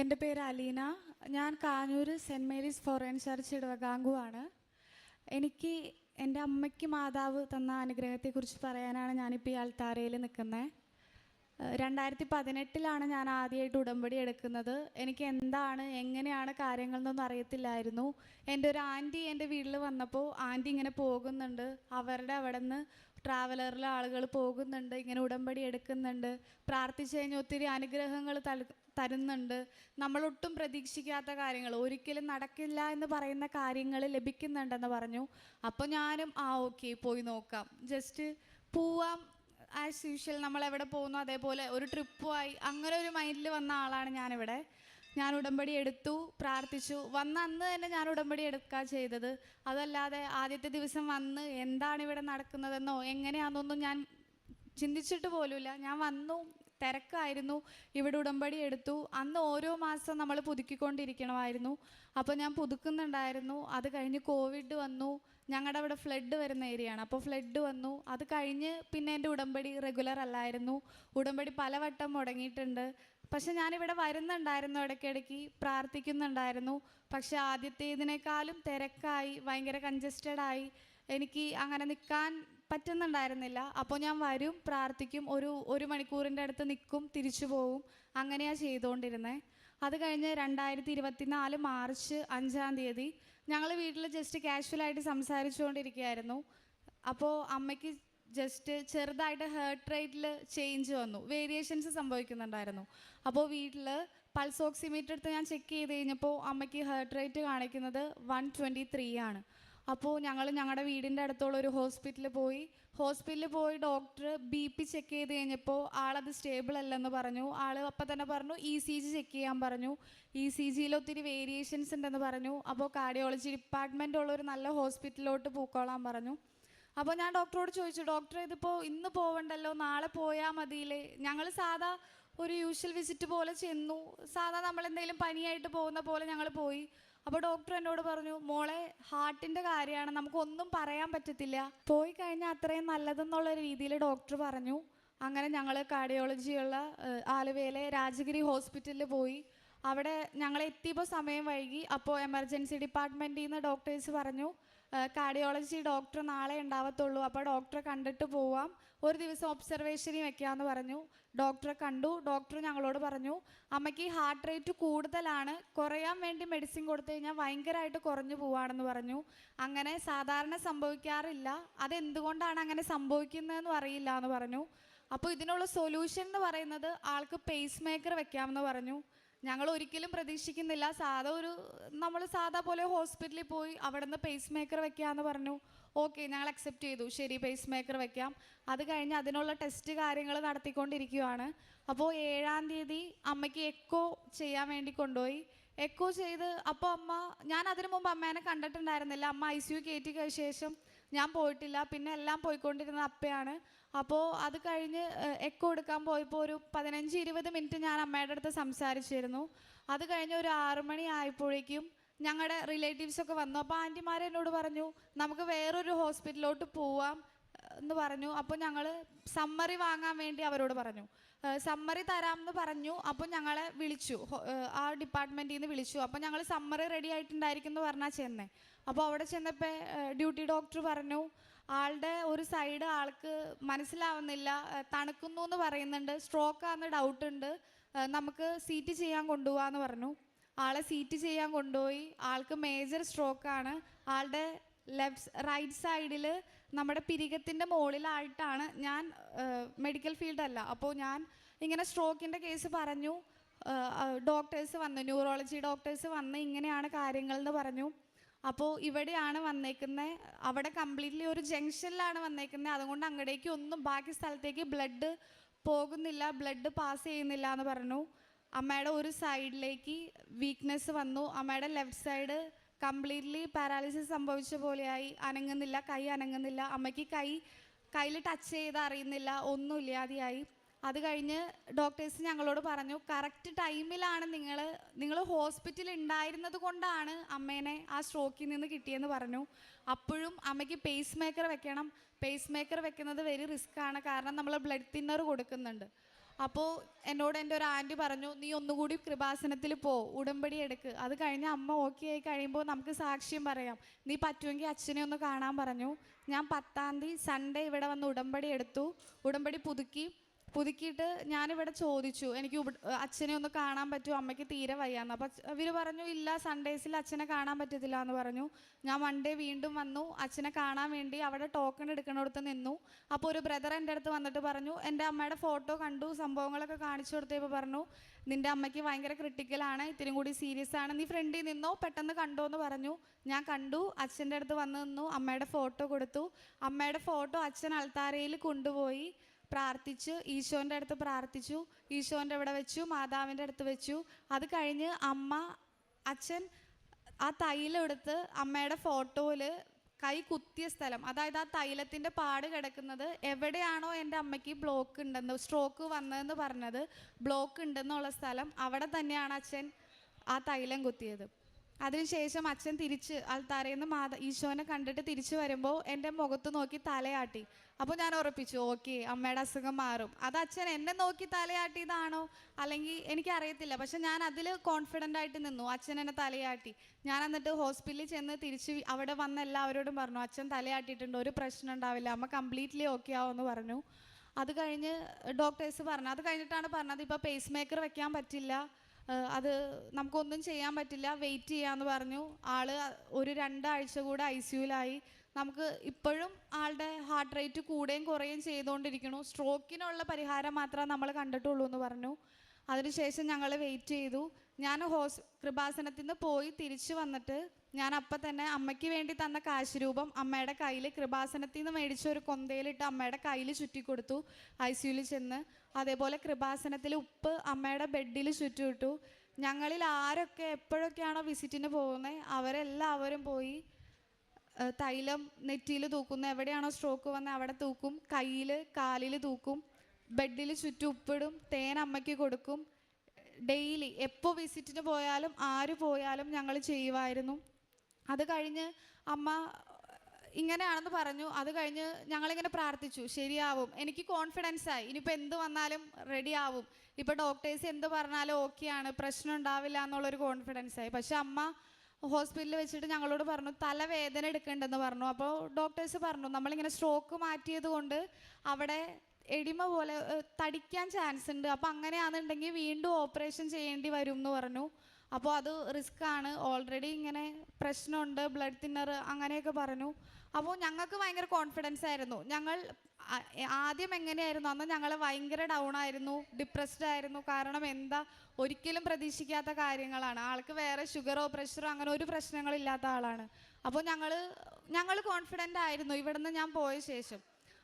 എന്റെ പേര് അലീന. ഞാൻ Kanjoor Saint Mary's Forane Church ഇടവകാങ്കുവാണ് എനിക്ക് എന്റെ അമ്മയ്ക്ക് മാതാവ് തന്ന അനുഗ്രഹത്തെക്കുറിച്ച് പറയാനാണ് ഞാനിപ്പോൾ ഈ അൾത്താരയിൽ നിൽക്കുന്നത് രണ്ടായിരത്തി പതിനെട്ടിലാണ് ഞാൻ ആദ്യമായിട്ട് ഉടമ്പടി എടുക്കുന്നത്. എനിക്ക് എന്താണ് എങ്ങനെയാണ് കാര്യങ്ങൾ എന്നൊന്നും അറിയത്തില്ലായിരുന്നു. എന്റെ ഒരു ആന്റി എന്റെ വീട്ടിൽ വന്നപ്പോൾ ആന്റി ഇങ്ങനെ പോകുന്നുണ്ട്. അവരുടെ അവിടെ നിന്ന് ട്രാവലറിൽ ആളുകൾ പോകുന്നുണ്ട് ഇങ്ങനെ ഉടമ്പടി എടുക്കുന്നുണ്ട് പ്രാർത്ഥിച്ചു കഴിഞ്ഞാൽ ഒത്തിരി അനുഗ്രഹങ്ങൾ തരുന്നുണ്ട്. നമ്മളൊട്ടും പ്രതീക്ഷിക്കാത്ത കാര്യങ്ങൾ. ഒരിക്കലും നടക്കില്ല എന്ന് പറയുന്ന കാര്യങ്ങൾ ലഭിക്കുന്നുണ്ടെന്ന് പറഞ്ഞു. അപ്പോൾ ഞാനും ആ ഓക്കെ പോയി നോക്കാം. ജസ്റ്റ് പോവാം. ആസ് യൂഷ്വൽ നമ്മൾ എവിടെ പോകുന്നു? അതേപോലെ ഒരു ട്രിപ്പുമായി അങ്ങനെ ഒരു മൈൻഡിൽ വന്ന ആളാണ് ഞാനിവിടെ. ഞാൻ ഉടമ്പടി എടുത്തു പ്രാർത്ഥിച്ചു. വന്ന അന്ന് തന്നെ ഞാൻ ഉടമ്പടി എടുക്കുക ചെയ്തത്. അതല്ലാതെ ആദ്യത്തെ ദിവസം വന്ന് എന്താണ് ഇവിടെ നടക്കുന്നതെന്നോ എങ്ങനെയാണെന്നൊന്നും ഞാൻ ചിന്തിച്ചിട്ട് പോലുമില്ല. ഞാൻ വന്നു തിരക്കായിരുന്നു ഇവിടെ ഉടമ്പടി എടുത്തു. അന്ന് ഓരോ മാസം നമ്മൾ പുതുക്കിക്കൊണ്ടിരിക്കണമായിരുന്നു. അപ്പോൾ ഞാൻ പുതുക്കുന്നുണ്ടായിരുന്നു. അത് കഴിഞ്ഞ് കോവിഡ് വന്നു. ഞങ്ങളുടെ അവിടെ ഫ്ലഡ് വരുന്ന ഏരിയയാണ്. അപ്പോൾ ഫ്ലഡ് വന്നു. അത് കഴിഞ്ഞ് പിന്നെ എന്റെ ഉടമ്പടി റെഗുലർ അല്ലായിരുന്നു. ഉടമ്പടി പലവട്ടം മുടങ്ങിയിട്ടുണ്ട്. പക്ഷെ ഞാനിവിടെ വരുന്നുണ്ടായിരുന്നു ഇടയ്ക്കിടയ്ക്ക് പ്രാർത്ഥിക്കുന്നുണ്ടായിരുന്നു. പക്ഷെ ആദ്യത്തേതിനേക്കാളും തിരക്കായി ഭയങ്കര കൺജസ്റ്റഡ് ആയി. എനിക്ക് അങ്ങനെ നിൽക്കാൻ പറ്റുന്നുണ്ടായിരുന്നില്ല. അപ്പോൾ ഞാൻ വരും പ്രാർത്ഥിക്കും ഒരു ഒരു മണിക്കൂറിന്റെ അടുത്ത് നിൽക്കും തിരിച്ചു പോവും. അങ്ങനെയാണ് ചെയ്തുകൊണ്ടിരുന്നത് അത് കഴിഞ്ഞ് രണ്ടായിരത്തി ഇരുപത്തിനാല് മാർച്ച് അഞ്ചാം തീയതി ഞങ്ങൾ വീട്ടിൽ ജസ്റ്റ് കാഷ്വലായിട്ട് സംസാരിച്ചുകൊണ്ടിരിക്കുകയായിരുന്നു. അപ്പോൾ അമ്മയ്ക്ക് ജസ്റ്റ് ചെറുതായിട്ട് ഹേർട്ട് റേറ്റിൽ ചേഞ്ച് വന്നു. വേരിയേഷൻസ് സംഭവിക്കുന്നുണ്ടായിരുന്നു. അപ്പോൾ വീട്ടിൽ പൾസ് ഓക്സിമീറ്റർ എടുത്ത് ഞാൻ ചെക്ക് ചെയ്ത് കഴിഞ്ഞപ്പോൾ അമ്മയ്ക്ക് ഹേർട്ട് റേറ്റ് കാണിക്കുന്നത് വൺ ട്വന്റി ത്രീ ആണ്. അപ്പോൾ ഞങ്ങൾ ഞങ്ങളുടെ വീടിന്റെ അടുത്തുള്ള ഒരു ഹോസ്പിറ്റലിൽ പോയി. ഹോസ്പിറ്റലിൽ പോയി ഡോക്ടർ ബി പി ചെക്ക് ചെയ്ത് കഴിഞ്ഞപ്പോൾ ആളത് സ്റ്റേബിൾ അല്ലെന്ന് പറഞ്ഞു. ആൾ അപ്പം തന്നെ പറഞ്ഞു ഇ സി ജി ചെക്ക് ചെയ്യാൻ പറഞ്ഞു. ഇ സി ജിയിൽ ഒത്തിരി വേരിയേഷൻസ് ഉണ്ടെന്ന് പറഞ്ഞു. അപ്പോൾ കാർഡിയോളജി ഡിപ്പാർട്ട്മെന്റ് ഉള്ള ഒരു നല്ല ഹോസ്പിറ്റലിലോട്ട് പൂക്കോളാൻ പറഞ്ഞു. അപ്പോൾ ഞാൻ ഡോക്ടറോട് ചോദിച്ചു ഡോക്ടർ ഇതിപ്പോൾ ഇന്ന് പോവണ്ടല്ലോ? നാളെ പോയാൽ മതിയില്ലേ? ഞങ്ങൾ സാധാ ഒരു യൂഷ്വൽ വിസിറ്റ് പോലെ ചെന്നു. സാധാ നമ്മൾ എന്തെങ്കിലും പനിയായിട്ട് പോകുന്ന പോലെ ഞങ്ങൾ പോയി. അപ്പോൾ ഡോക്ടർ എന്നോട് പറഞ്ഞു മോളെ ഹാർട്ടിന്റെ കാര്യമാണ്. നമുക്കൊന്നും പറയാൻ പറ്റത്തില്ല. പോയി കഴിഞ്ഞാൽ അത്രയും നല്ലതെന്നുള്ള രീതിയിൽ ഡോക്ടർ പറഞ്ഞു. അങ്ങനെ ഞങ്ങൾ കാർഡിയോളജിയുള്ള ആലുവയിലെ രാജഗിരി ഹോസ്പിറ്റലിൽ പോയി. അവിടെ ഞങ്ങൾ എത്തിയപ്പോൾ സമയം വൈകി. അപ്പോൾ എമർജൻസി ഡിപ്പാർട്ട്മെന്റിൽ നിന്ന് ഡോക്ടേഴ്സ് പറഞ്ഞു കാർഡിയോളജി ഡോക്ടർ നാളെ ഉണ്ടാവത്തുള്ളൂ. അപ്പോൾ ഡോക്ടറെ കണ്ടിട്ട് പോവാം. ഒരു ദിവസം ഒബ്സർവേഷനിൽ വെക്കാമെന്ന് പറഞ്ഞു. ഡോക്ടറെ കണ്ടു. ഡോക്ടർ ഞങ്ങളോട് പറഞ്ഞു അമ്മയ്ക്ക് ഹാർട്ട് റേറ്റ് കൂടുതലാണ്. കുറയാൻ വേണ്ടി മെഡിസിൻ കൊടുത്തു കഴിഞ്ഞാൽ ഭയങ്കരമായിട്ട് കുറഞ്ഞു പോവാണെന്ന് പറഞ്ഞു. അങ്ങനെ സാധാരണ സംഭവിക്കാറില്ല. അതെന്തുകൊണ്ടാണ് അങ്ങനെ സംഭവിക്കുന്നതെന്ന് അറിയില്ല എന്ന് പറഞ്ഞു. അപ്പോൾ ഇതിനുള്ള സൊല്യൂഷൻ എന്ന് പറയുന്നത് ആൾക്ക് പേസ് മേക്കർ വെക്കാമെന്ന് പറഞ്ഞു. ഞങ്ങൾ ഒരിക്കലും പ്രതീക്ഷിക്കുന്നില്ല. സാധാ ഒരു നമ്മൾ സാധാ പോലെ ഹോസ്പിറ്റലിൽ പോയി അവിടെ നിന്ന് പേസ് മേക്കർ വെക്കാമെന്ന് പറഞ്ഞു. ഓക്കെ ഞങ്ങൾ അക്സെപ്റ്റ് ചെയ്തു. ശരി പേസ് മേക്കർ വെക്കാം. അത് കഴിഞ്ഞ് അതിനുള്ള ടെസ്റ്റ് കാര്യങ്ങൾ നടത്തിക്കൊണ്ടിരിക്കുകയാണ് അപ്പോൾ ഏഴാം തീയതി അമ്മയ്ക്ക് എക്കോ ചെയ്യാൻ വേണ്ടി കൊണ്ടുപോയി. എക്കോ ചെയ്ത് അപ്പോൾ അമ്മ ഞാൻ അതിനു മുമ്പ് അമ്മേനെ കണ്ടിട്ടുണ്ടായിരുന്നില്ല. അമ്മ ഐ സി യു കയറ്റി ശേഷം ഞാൻ പോയിട്ടില്ല. പിന്നെ എല്ലാം പോയിക്കൊണ്ടിരുന്ന അപ്പയാണ്. അപ്പോൾ അത് കഴിഞ്ഞ് എക്കോ എടുക്കാൻ പോയപ്പോൾ ഒരു പതിനഞ്ച് ഇരുപത് മിനിറ്റ് ഞാൻ അമ്മയുടെ അടുത്ത് സംസാരിച്ചിരുന്നു. അത് കഴിഞ്ഞ് ഒരു ആറു മണി ആയപ്പോഴേക്കും ഞങ്ങളുടെ റിലേറ്റീവ്സ് ഒക്കെ വന്നു. അപ്പോൾ ആന്റിമാർ എന്നോട് പറഞ്ഞു നമുക്ക് വേറൊരു ഹോസ്പിറ്റലിലോട്ട് പോവാം എന്ന് പറഞ്ഞു. അപ്പോൾ ഞങ്ങൾ സമ്മറി വാങ്ങാൻ വേണ്ടി അവരോട് പറഞ്ഞു. സമ്മറി തരാമെന്ന് പറഞ്ഞു. അപ്പോൾ ഞങ്ങളെ വിളിച്ചു. ആ ഡിപ്പാർട്ട്മെന്റിൽ നിന്ന് വിളിച്ചു. അപ്പോൾ ഞങ്ങൾ സമ്മറി റെഡി ആയിട്ടുണ്ടായിരിക്കും എന്ന് പറഞ്ഞാൽ ചെന്നേ. അപ്പോൾ അവിടെ ചെന്നപ്പോൾ ഡ്യൂട്ടി ഡോക്ടർ പറഞ്ഞു ആളുടെ ഒരു സൈഡ് ആൾക്ക് മനസ്സിലാവുന്നില്ല തണുക്കുന്നു എന്ന് പറയുന്നുണ്ട് സ്ട്രോക്ക് ആണെന്ന് ഡൗട്ട് ഉണ്ട് നമുക്ക് സീറ്റ് ചെയ്യാൻ കൊണ്ടുപോകാന്ന് പറഞ്ഞു. ആളെ സീറ്റ് ചെയ്യാൻ കൊണ്ടുപോയി ആൾക്ക് മേജർ സ്ട്രോക്കാണ് ആളുടെ ലെഫ്റ്റ് റൈറ്റ് സൈഡിൽ നമ്മുടെ പിരികത്തിന്റെ മുകളിലായിട്ടാണ് ഞാൻ മെഡിക്കൽ ഫീൽഡല്ല അപ്പോൾ ഞാൻ ഇങ്ങനെ സ്ട്രോക്കിന്റെ കേസ് പറഞ്ഞു ഡോക്ടേഴ്സ് വന്നു ന്യൂറോളജി ഡോക്ടേഴ്സ് വന്ന് ഇങ്ങനെയാണ് കാര്യങ്ങൾ എന്ന് പറഞ്ഞു. അപ്പോൾ ഇവിടെയാണ് വന്നേക്കുന്നത് അവിടെ കംപ്ലീറ്റ്ലി ഒരു ജംഗ്ഷനിലാണ് വന്നേക്കുന്നത് അതുകൊണ്ട് അങ്ങടേക്ക് ഒന്നും ബാക്കി സ്ഥലത്തേക്ക് ബ്ലഡ് പോകുന്നില്ല ബ്ലഡ് പാസ് ചെയ്യുന്നില്ല എന്ന് പറഞ്ഞു. അമ്മയുടെ ഒരു സൈഡിലേക്ക് വീക്ക്നെസ് വന്നു. അമ്മയുടെ ലെഫ്റ്റ് സൈഡ് കംപ്ലീറ്റ്ലി പാരാലിസിസ് സംഭവിച്ച പോലെയായി. അനങ്ങുന്നില്ല കൈ അനങ്ങുന്നില്ല. അമ്മയ്ക്ക് കൈ കയ്യിൽ ടച്ച് ചെയ്ത് അറിയുന്നില്ല ഒന്നും ഇല്ലാതെയായി. അത് കഴിഞ്ഞ് ഡോക്ടേഴ്സ് ഞങ്ങളോട് പറഞ്ഞു കറക്റ്റ് ടൈമിലാണ് നിങ്ങൾ നിങ്ങൾ ഹോസ്പിറ്റലിൽ ഉണ്ടായിരുന്നത് കൊണ്ടാണ് അമ്മേനെ ആ സ്ട്രോക്കിൽ നിന്ന് കിട്ടിയെന്ന് പറഞ്ഞു. അപ്പോഴും അമ്മയ്ക്ക് പേസ് മേക്കർ വെക്കണം. പേസ് മേക്കർ വെക്കുന്നത് വെരി റിസ്ക് ആണ്. കാരണം നമ്മൾ ബ്ലഡ് തിന്നർ കൊടുക്കുന്നുണ്ട്. അപ്പോൾ എന്നോട് എന്റെ ഒരു ആന്റി പറഞ്ഞു നീ ഒന്നുകൂടി കൃപാസനത്തിൽ പോ ഉടമ്പടി എടുക്ക്. അത് കഴിഞ്ഞ് അമ്മ ഓക്കെ ആയി കഴിയുമ്പോൾ നമുക്ക് സാക്ഷ്യം പറയാം. നീ പറ്റുമെങ്കിൽ അച്ഛനെ ഒന്ന് കാണാൻ പറഞ്ഞു. ഞാൻ പത്താം തീയതി സൺഡേ ഇവിടെ വന്ന് ഉടമ്പടി എടുത്തു. ഉടമ്പടി പുതുക്കി. പുതുക്കിയിട്ട് ഞാനിവിടെ ചോദിച്ചു എനിക്ക് അച്ഛനെ ഒന്ന് കാണാൻ പറ്റുമോ അമ്മയ്ക്ക് തീരെ വയ്യാന്ന്. അപ്പം ഇവർ പറഞ്ഞു ഇല്ല സൺഡേസിൽ അച്ഛനെ കാണാൻ പറ്റത്തില്ല എന്ന് പറഞ്ഞു. ഞാൻ മൺഡേ വീണ്ടും വന്നു അച്ഛനെ കാണാൻ വേണ്ടി അവിടെ ടോക്കൺ എടുക്കണടുത്ത് നിന്നു. അപ്പോൾ ഒരു ബ്രദർ എന്റെ അടുത്ത് വന്നിട്ട് പറഞ്ഞു എന്റെ അമ്മയുടെ ഫോട്ടോ കണ്ടു സംഭവങ്ങളൊക്കെ കാണിച്ചു കൊടുത്തപ്പോൾ പറഞ്ഞു. നിന്റെ അമ്മയ്ക്ക് ഭയങ്കര ക്രിട്ടിക്കലാണ് ഇത്തിരി കൂടി സീരിയസ് ആണ്. നീ ഫ്രണ്ടിൽ നിന്നോ? പെട്ടെന്ന് കണ്ടോ എന്ന് പറഞ്ഞു. ഞാൻ കണ്ടു അച്ഛന്റെ അടുത്ത് വന്ന് നിന്നു അമ്മയുടെ ഫോട്ടോ കൊടുത്തു. അമ്മയുടെ ഫോട്ടോ അച്ഛൻ അൾത്താരയിൽ കൊണ്ടുപോയി. പ്രാർത്ഥിച്ചു ഈശോന്റെ അടുത്ത് പ്രാർത്ഥിച്ചു ഈശോന്റെ അവിടെ വെച്ചു മാതാവിന്റെ അടുത്ത് വെച്ചു. അത് കഴിഞ്ഞ് അമ്മ അച്ഛൻ ആ തൈലെടുത്ത് അമ്മയുടെ ഫോട്ടോയിൽ കൈ കുത്തിയ സ്ഥലം. അതായത് ആ തൈലത്തിന്റെ പാട് കിടക്കുന്നത് എവിടെയാണോ എന്റെ അമ്മയ്ക്ക് ബ്ലോക്ക് ഉണ്ടെന്ന് സ്ട്രോക്ക് വന്നതെന്ന് പറഞ്ഞത്. ബ്ലോക്ക് ഉണ്ടെന്നുള്ള സ്ഥലം അവിടെ തന്നെയാണ് അച്ഛൻ ആ തൈലം കുത്തിയത്. അതിനുശേഷം അച്ഛൻ തിരിച്ച് ആൾത്താരയിൽ നിന്ന് മാത ഈശോനെ കണ്ടിട്ട് തിരിച്ചു വരുമ്പോൾ എന്റെ മുഖത്ത് നോക്കി തലയാട്ടി. അപ്പോൾ ഞാൻ ഉറപ്പിച്ചു ഓക്കെ അമ്മയുടെ അസുഖം മാറും. അത് അച്ഛൻ എന്നെ നോക്കി തലയാട്ടിയതാണോ? അല്ലെങ്കിൽ എനിക്കറിയത്തില്ല. പക്ഷെ ഞാൻ അതിൽ കോൺഫിഡന്റ് ആയിട്ട് നിന്നു. അച്ഛൻ എന്നെ തലയാട്ടി. ഞാൻ എന്നിട്ട് ഹോസ്പിറ്റലിൽ ചെന്ന് തിരിച്ച് അവിടെ വന്ന എല്ലാവരോടും പറഞ്ഞു അച്ഛൻ തലയാട്ടിയിട്ടുണ്ട് ഒരു പ്രശ്നം ഉണ്ടാവില്ല. അമ്മ കംപ്ലീറ്റ്ലി ഓക്കെ ആവുമെന്ന് പറഞ്ഞു. അത് കഴിഞ്ഞ് ഡോക്ടേഴ്സ് പറഞ്ഞു. അത് കഴിഞ്ഞിട്ടാണ് പറഞ്ഞത് ഇപ്പോൾ പേസ് മേക്കർ വെക്കാൻ പറ്റില്ല. അത് നമുക്കൊന്നും ചെയ്യാൻ പറ്റില്ല. വെയിറ്റ് ചെയ്യാന്ന് പറഞ്ഞു. ആൾ ഒരു രണ്ടാഴ്ച കൂടെ ഐ സിയുലായി നമുക്ക് ഇപ്പോഴും ആളുടെ ഹാർട്ട് റേറ്റ് കൂടുകയും കുറയുകയും ചെയ്തുകൊണ്ടിരിക്കണു സ്ട്രോക്കിനുള്ള പരിഹാരം മാത്രമേ നമ്മൾ കണ്ടിട്ടുള്ളൂ എന്ന് പറഞ്ഞു. അതിനുശേഷം ഞങ്ങൾ വെയിറ്റ് ചെയ്തു. ഞാൻ ഹോസ് കൃപാസനത്തിൽ നിന്ന് പോയി തിരിച്ചു വന്നിട്ട് ഞാൻ അപ്പം തന്നെ അമ്മയ്ക്ക് വേണ്ടി തന്ന കാശ് രൂപം അമ്മയുടെ കയ്യിൽ കൃപാസനത്തിൽ നിന്ന് മേടിച്ച ഒരു കൊന്തയിലിട്ട് അമ്മയുടെ കയ്യിൽ ചുറ്റിക്കൊടുത്തു ഐ സിയുയിൽ ചെന്ന്. അതേപോലെ കൃപാസനത്തിൽ ഉപ്പ് അമ്മയുടെ ബെഡിൽ ചുറ്റുവിട്ടു ഞങ്ങളിൽ ആരൊക്കെ എപ്പോഴൊക്കെയാണോ വിസിറ്റിന് പോകുന്നത് അവരെല്ലാവരും പോയി തൈലം നെറ്റിയിൽ തൂക്കുന്ന. എവിടെയാണോ സ്ട്രോക്ക് വന്നത് അവിടെ തൂക്കും. കയ്യിൽ കാലിൽ തൂക്കും. ബെഡിൽ ചുറ്റും ഉപ്പിടും. തേൻ അമ്മയ്ക്ക് കൊടുക്കും. ഡെയിലി എപ്പോൾ വിസിറ്റിന് പോയാലും ആര് പോയാലും ഞങ്ങൾ ചെയ്യുമായിരുന്നു അത് കഴിഞ്ഞ് അമ്മ ഇങ്ങനെയാണെന്ന് പറഞ്ഞു. അത് കഴിഞ്ഞ് ഞങ്ങളിങ്ങനെ പ്രാർത്ഥിച്ചു. ശരിയാവും. എനിക്ക് കോൺഫിഡൻസ് ആയി. ഇനിയിപ്പോൾ എന്ത് വന്നാലും റെഡി ആവും. ഇപ്പോൾ ഡോക്ടേഴ്സ് എന്ത് പറഞ്ഞാലും ഓക്കെയാണ് പ്രശ്നം ഉണ്ടാവില്ല എന്നുള്ളൊരു കോൺഫിഡൻസ് ആയി. പക്ഷെ അമ്മ ഹോസ്പിറ്റലിൽ വെച്ചിട്ട് ഞങ്ങളോട് പറഞ്ഞു തലവേദന എടുക്കേണ്ടെന്ന് പറഞ്ഞു. അപ്പോൾ ഡോക്ടേഴ്സ് പറഞ്ഞു നമ്മളിങ്ങനെ സ്ട്രോക്ക് മാറ്റിയത് കൊണ്ട് അവിടെ എടിമ പോലെ തടിക്കാൻ ചാൻസ് ഉണ്ട്. അപ്പോൾ അങ്ങനെയാണെന്നുണ്ടെങ്കിൽ വീണ്ടും ഓപ്പറേഷൻ ചെയ്യേണ്ടി വരും എന്ന് പറഞ്ഞു. അപ്പോൾ അത് റിസ്ക് ആണ്. ഓൾറെഡി ഇങ്ങനെ പ്രശ്നമുണ്ട്. ബ്ലഡ് തിന്നർ അങ്ങനെയൊക്കെ പറഞ്ഞു. അപ്പോൾ ഞങ്ങൾക്ക് ഭയങ്കര കോൺഫിഡൻസ് ആയിരുന്നു. ഞങ്ങൾ ആദ്യം എങ്ങനെയായിരുന്നു? അന്ന് ഞങ്ങൾ ഭയങ്കര ഡൗൺ ആയിരുന്നു ഡിപ്രസ്ഡ് ആയിരുന്നു. കാരണം എന്താ? ഒരിക്കലും പ്രതീക്ഷിക്കാത്ത കാര്യങ്ങളാണ്. ആൾക്ക് വേറെ ഷുഗറോ പ്രഷറോ അങ്ങനെ ഒരു പ്രശ്നങ്ങളില്ലാത്ത ആളാണ്. അപ്പോൾ ഞങ്ങൾ ഞങ്ങൾ കോൺഫിഡന്റ് ആയിരുന്നു. ഇവിടുന്ന് ഞാൻ പോയ ശേഷം.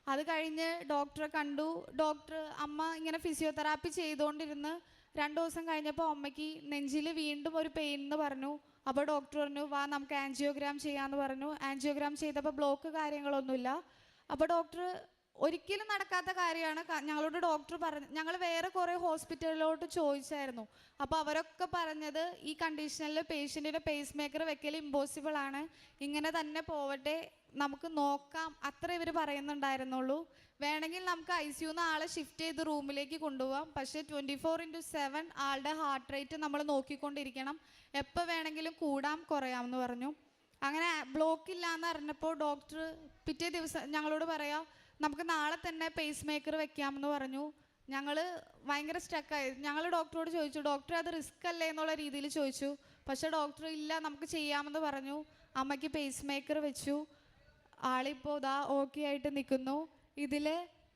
അത് കഴിഞ്ഞ് ഡോക്ടറെ കണ്ടു. ഡോക്ടർ അമ്മ ഇങ്ങനെ ഫിസിയോതെറാപ്പി ചെയ്തുകൊണ്ടിരുന്ന് രണ്ട് ദിവസം കഴിഞ്ഞപ്പോൾ അമ്മയ്ക്ക് നെഞ്ചിൽ വീണ്ടും ഒരു പെയിൻ എന്ന് പറഞ്ഞു. അപ്പോൾ ഡോക്ടർ പറഞ്ഞു വാ നമുക്ക് ആൻജിയോഗ്രാം ചെയ്യാമെന്ന് പറഞ്ഞു. ആൻജിയോഗ്രാം ചെയ്തപ്പോൾ ബ്ലോക്ക് കാര്യങ്ങളൊന്നുമില്ല. അപ്പോൾ ഡോക്ടർ ഒരിക്കലും നടക്കാത്ത കാര്യമാണ്. ഞങ്ങളോട് ഡോക്ടർ പറഞ്ഞു ഞങ്ങൾ വേറെ കുറേ ഹോസ്പിറ്റലിലോട്ട് ചോദിച്ചായിരുന്നു. അപ്പോൾ അവരൊക്കെ പറഞ്ഞത് ഈ കണ്ടീഷനിൽ പേഷ്യന്റിന് പേസ് മേക്കർ വെക്കൽ ഇമ്പോസിബിൾ ആണ്. ഇങ്ങനെ തന്നെ പോവട്ടെ നമുക്ക് നോക്കാം. അത്ര ഇവർ പറയുന്നുണ്ടായിരുന്നുള്ളൂ. വേണമെങ്കിൽ നമുക്ക് ഐ സിയുന്ന് ആളെ ഷിഫ്റ്റ് ചെയ്ത് റൂമിലേക്ക് കൊണ്ടുപോകാം പക്ഷേ ട്വന്റി ഫോർ ഇന്റു സെവൻ ആളുടെ ഹാർട്ട് റേറ്റ് നമ്മൾ നോക്കിക്കൊണ്ടിരിക്കണം. എപ്പോൾ വേണമെങ്കിലും കൂടാം കുറയാം എന്ന് പറഞ്ഞു. അങ്ങനെ ബ്ലോക്ക് ഇല്ല എന്ന് അറിഞ്ഞപ്പോൾ ഡോക്ടർ പിറ്റേ ദിവസം ഞങ്ങളോട് പറയാം നമുക്ക് നാളെ തന്നെ പേസ് മേക്കർ വെക്കാമെന്ന് പറഞ്ഞു. ഞങ്ങൾ ഭയങ്കര സ്റ്റക്കായി ഞങ്ങൾ ഡോക്ടറോട് ചോദിച്ചു ഡോക്ടർ അത് റിസ്ക് അല്ലേ? എന്നുള്ള രീതിയിൽ ചോദിച്ചു. പക്ഷേ ഡോക്ടർ ഇല്ല നമുക്ക് ചെയ്യാമെന്ന് പറഞ്ഞു. അമ്മയ്ക്ക് പേസ് മേക്കർ വെച്ചു. ആളിപ്പോൾ ഇതാ ഓക്കെ ആയിട്ട് നിൽക്കുന്നു. ഇതിൽ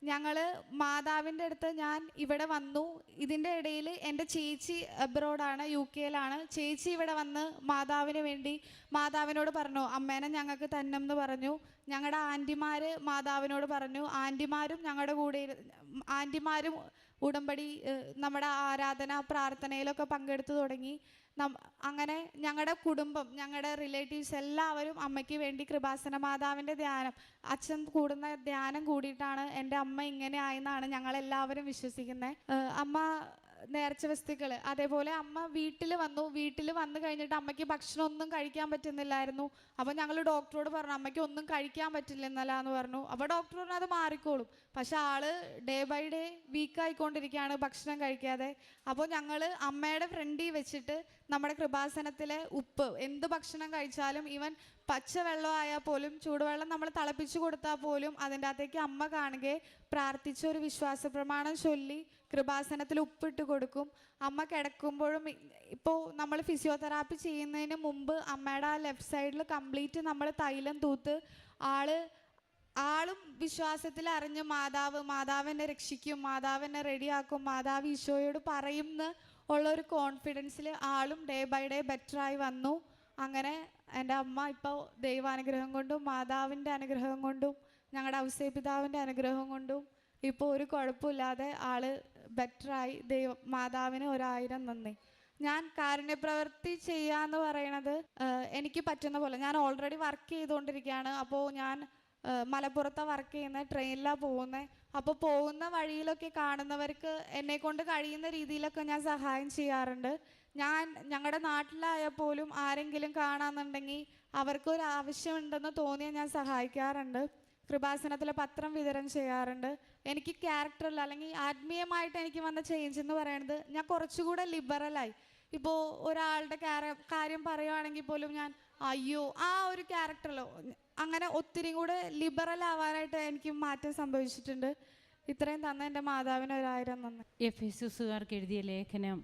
ഞങ്ങൾ മാതാവിന്റെ അടുത്ത് ഞാൻ ഇവിടെ വന്നു. ഇതിന്റെ ഇടയിൽ എന്റെ ചേച്ചി അബ്രോഡാണ് യു കെയിലാണ്. ചേച്ചി ഇവിടെ വന്ന് മാതാവിന് വേണ്ടി മാതാവിനോട് പറഞ്ഞു അമ്മേനെ ഞങ്ങൾക്ക് തന്നെന്ന് പറഞ്ഞു. ഞങ്ങളുടെ ആന്റിമാർ മാതാവിനോട് പറഞ്ഞു. ആന്റിമാരും ഞങ്ങളുടെ കൂടെ ആന്റിമാരും ഉടമ്പടി നമ്മുടെ ആരാധന പ്രാർത്ഥനയിലൊക്കെ പങ്കെടുത്തു തുടങ്ങി. അങ്ങനെ ഞങ്ങളുടെ കുടുംബം ഞങ്ങളുടെ റിലേറ്റീവ്സ് എല്ലാവരും അമ്മയ്ക്ക് വേണ്ടി കൃപാസന മാതാവിന്റെ ധ്യാനം അച്ഛൻ കൂടുന്ന ധ്യാനം കൂടിയിട്ടാണ് എന്റെ അമ്മ ഇങ്ങനെ ആയെന്നാണ് ഞങ്ങളെല്ലാവരും വിശ്വസിക്കുന്നത് അമ്മ നേർച്ച വസ്തുക്കൾ അതേപോലെ അമ്മ വീട്ടിൽ വന്നു. വീട്ടിൽ വന്നു കഴിഞ്ഞിട്ട് അമ്മയ്ക്ക് ഭക്ഷണം ഒന്നും കഴിക്കാൻ പറ്റുന്നില്ലായിരുന്നു. അപ്പോൾ ഞങ്ങൾ ഡോക്ടറോട് പറഞ്ഞു അമ്മയ്ക്ക് ഒന്നും കഴിക്കാൻ പറ്റില്ലെന്നല്ല എന്ന് പറഞ്ഞു. അപ്പോൾ ഡോക്ടർ പറഞ്ഞു അത് മാറിക്കോളും. പക്ഷെ ആൾ ഡേ ബൈ ഡേ വീക്കായിക്കൊണ്ടിരിക്കുകയാണ് ഭക്ഷണം കഴിക്കാതെ. അപ്പോൾ ഞങ്ങൾ അമ്മയുടെ ഫ്രണ്ടിൽ വെച്ചിട്ട് നമ്മുടെ കൃപാസനത്തിലെ ഉപ്പ് എന്ത് ഭക്ഷണം കഴിച്ചാലും ഈവൻ പച്ചവെള്ളം ആയാൽ പോലും ചൂടുവെള്ളം നമ്മൾ തിളപ്പിച്ചു കൊടുത്താൽ പോലും അതിന്റെ അകത്തേക്ക് അമ്മ കാണുകയെ പ്രാർത്ഥിച്ച ഒരു വിശ്വാസ പ്രമാണം ചൊല്ലി കൃപാസനത്തിൽ ഉപ്പിട്ട് കൊടുക്കും. അമ്മ കിടക്കുമ്പോഴും ഇപ്പോൾ നമ്മൾ ഫിസിയോതെറാപ്പി ചെയ്യുന്നതിന് മുമ്പ് അമ്മയുടെ ആ ലെഫ്റ്റ് സൈഡിൽ കംപ്ലീറ്റ് നമ്മൾ തൈലം തൂത്ത് ആൾ ആളും വിശ്വാസത്തിൽ അറിഞ്ഞ് മാതാവ് മാതാവിനെ രക്ഷിക്കും മാതാവിനെ റെഡിയാക്കും മാതാവ് ഈശോയോട് പറയും എന്ന് ഉള്ള ഒരു കോൺഫിഡൻസിൽ ആളും ഡേ ബൈ ഡേ ബെറ്ററായി വന്നു. അങ്ങനെ എന്റെ അമ്മ ഇപ്പോൾ ദൈവാനുഗ്രഹം കൊണ്ടും മാതാവിന്റെ അനുഗ്രഹം കൊണ്ടും ഞങ്ങളുടെ ഔസേപിതാവിന്റെ അനുഗ്രഹം കൊണ്ടും ഇപ്പോൾ ഒരു കുഴപ്പമില്ലാതെ ആൾ ബെറ്ററായി ദൈവ മാതാവിന് ഒരായിരം നന്ദി. ഞാൻ കാരുണ്യപ്രവൃത്തി ചെയ്യുക എന്ന് പറയണത് എനിക്ക് പറ്റുന്ന പോലെ. ഞാൻ ഓൾറെഡി വർക്ക് ചെയ്തുകൊണ്ടിരിക്കുകയാണ്. അപ്പോൾ ഞാൻ മലപ്പുറത്ത് വർക്ക് ചെയ്യുന്ന ട്രെയിനിലാണ് പോകുന്നത് അപ്പോൾ പോകുന്ന വഴിയിലൊക്കെ കാണുന്നവർക്ക് എന്നെ കൊണ്ട് കഴിയുന്ന രീതിയിലൊക്കെ ഞാൻ സഹായം ചെയ്യാറുണ്ട്. ഞാൻ ഞങ്ങളുടെ നാട്ടിലായാൽ പോലും ആരെങ്കിലും കാണാന്നുണ്ടെങ്കിൽ അവർക്കൊരു ആവശ്യമുണ്ടെന്ന് തോന്നിയാൽ ഞാൻ സഹായിക്കാറുണ്ട്. കൃപാസനത്തിലെ പത്രം വിതരണം ചെയ്യാറുണ്ട്. എനിക്ക് ക്യാരക്ടറിൽ അല്ലെങ്കിൽ ആത്മീയമായിട്ട് എനിക്ക് വന്ന ചേഞ്ച് എന്ന് പറയുന്നത് ഞാൻ കുറച്ചുകൂടെ ലിബറലായി ഇപ്പോൾ ഒരാളുടെ കാര്യം പറയുവാണെങ്കിൽ പോലും ഞാൻ അയ്യോ ആ ഒരു ക്യാരക്ടറിലോ അങ്ങനെ ഒത്തിരി കൂടെ ലിബറൽ ആവാനായിട്ട് എനിക്ക് മാറ്റം സംഭവിച്ചിട്ടുണ്ട്. ഇത്രയും തന്ന എന്റെ മാതാവിന് ഒരായിരം നന്ദി. എഫ് എസുകാർക്ക് എഴുതിയ ലേഖനം